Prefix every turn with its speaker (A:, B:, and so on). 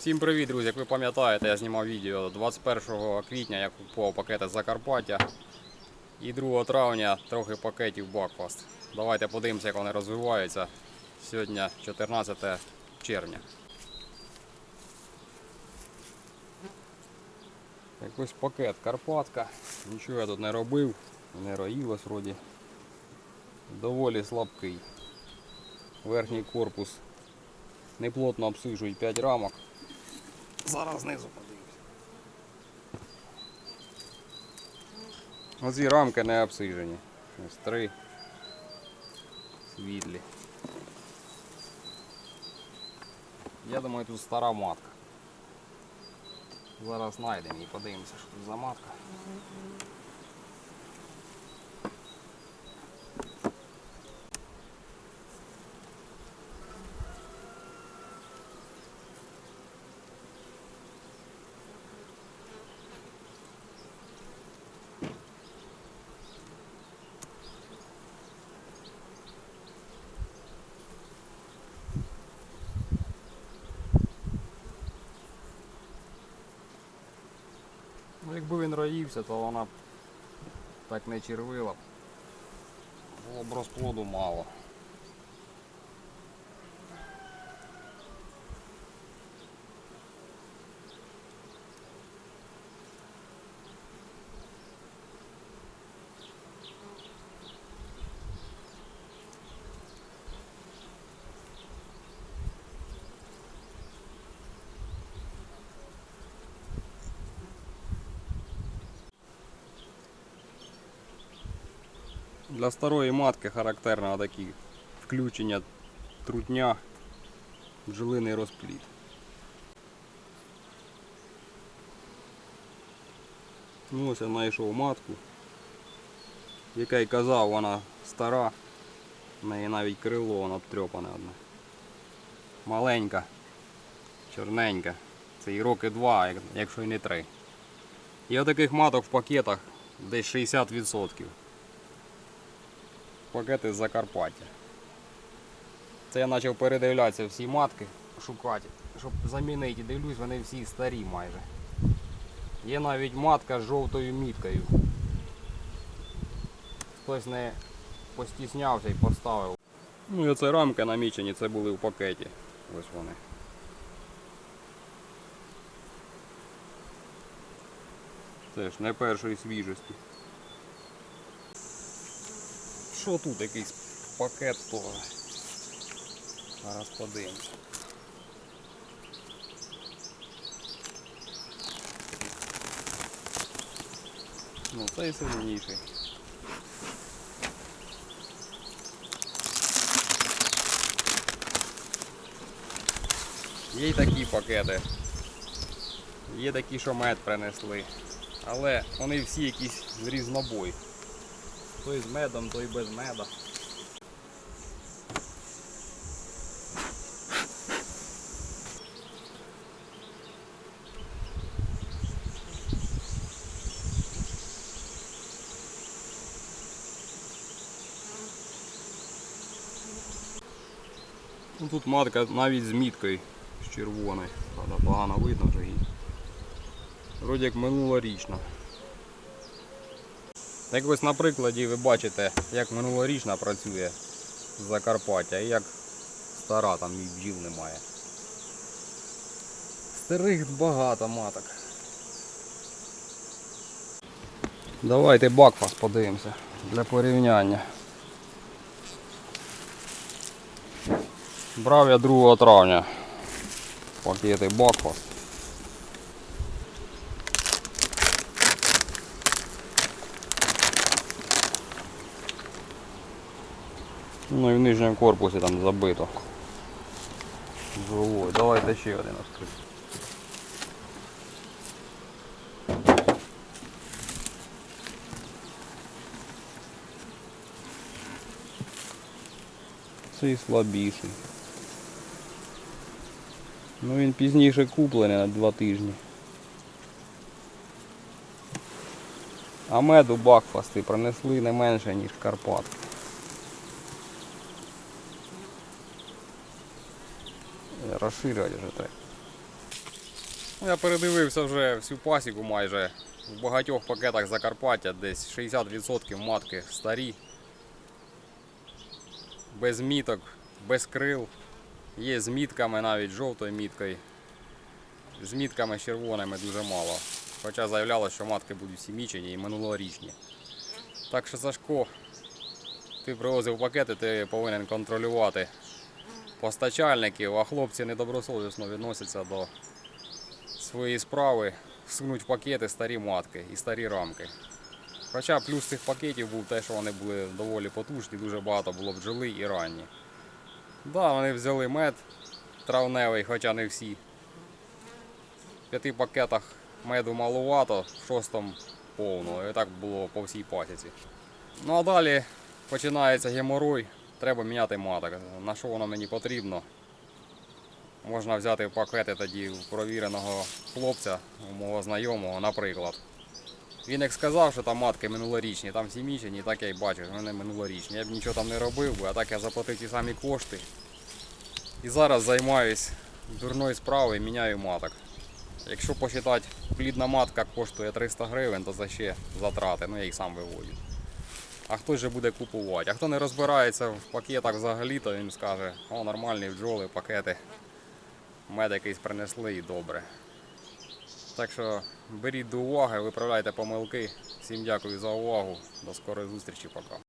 A: Всім привіт, друзі! Як ви пам'ятаєте, я знімав відео 21 квітня, я купував пакети з Закарпаття. І 2 травня трохи пакетів Бакфаст. Давайте подивимося, як вони розвиваються. Сьогодні 14 червня. Якийсь пакет Карпатка. Нічого я тут не робив, не роїлось вроді. Доволі слабкий. Верхній корпус неплотно обсижують 5 рамок. Зараз знизу подивимось. Оці рамки не обсижені. Ось три світлі. Я думаю, тут стара матка. Зараз знайдемо і подивимося, що тут за матка. Ну, якби він роївся, то вона б так не червила. Було б розплоду мало. Для старої матки характерно такі включення трутня, бджолиний розплід. Ну ось я знайшов матку, яка й казав, вона стара, в неї навіть крило воно одне. Маленька, чорненька. Це і роки два, якщо й не три. І отаких маток в пакетах десь 60% пакети з Закарпаття. Це я почав передивлятися всі матки, шукати, щоб замінити. Дивлюсь, вони всі старі майже. Є навіть матка з жовтою міткою. Хтось не постіснявся і поставив. Ну і оце рамки намічені, це були в пакеті. Ось вони. Це ж не першої свіжості. Що тут якийсь пакет того? Зараз подивимось. Ну, цей сильніший. Є й такі пакети. Є такі, що мед принесли. Але вони всі якісь з різнобой. Той з медом, той без меда. Ну, тут матка навіть з міткою з червоною. Правда, погано видно вже її. Вроді як минулорічна. Як ось на прикладі ви бачите, як минулорічна працює Закарпаття і як стара там і бджіл немає. Старих багато маток. Давайте бакфас подивимося для порівняння. Брав я 2 травня пакети бакфас. Ну і в нижньому корпусі там забито. Живой. Давайте ще один відкрити. Цей слабіший. Ну він пізніше куплений на два тижні. А меду бакфасти принесли не менше, ніж Карпат. Розширювати вже треба. Ну, я передивився вже всю пасіку майже. В багатьох пакетах Закарпаття десь 60% матки старі. Без міток, без крил. Є з мітками навіть жовтою міткою. З мітками червоними дуже мало. Хоча заявляло, що матки будуть всі мічені і минулорічні. Так що Сашко, ти привозив пакети, ти повинен контролювати постачальників, а хлопці недобросовісно відносяться до своєї справи, всунуть пакети старі матки і старі рамки. Хоча плюс цих пакетів був те, що вони були доволі потужні, дуже багато було бджоли і ранні. Да, вони взяли мед травневий, хоча не всі. В п'яти пакетах меду малувато, в шостому повно. І так було по всій пасіці. Ну а далі починається геморой, треба міняти маток. На що воно мені потрібно? Можна взяти пакети тоді у провіреного хлопця, у мого знайомого, наприклад. Він як сказав, що там матки минулорічні, там всі мічені, так я й бачу, що вони минулорічні. Я б нічого там не робив би, а так я заплатив ті самі кошти. І зараз займаюсь дурною справою, міняю маток. Якщо посчитати, плідна матка коштує 300 гривень, то це ще затрати, ну я їх сам виводю. А хтось же буде купувати. А хто не розбирається в пакетах взагалі, то він скаже, о, нормальні бджоли, пакети. Мед якийсь принесли і добре. Так що беріть до уваги, виправляйте помилки. Всім дякую за увагу. До скорої зустрічі, пока.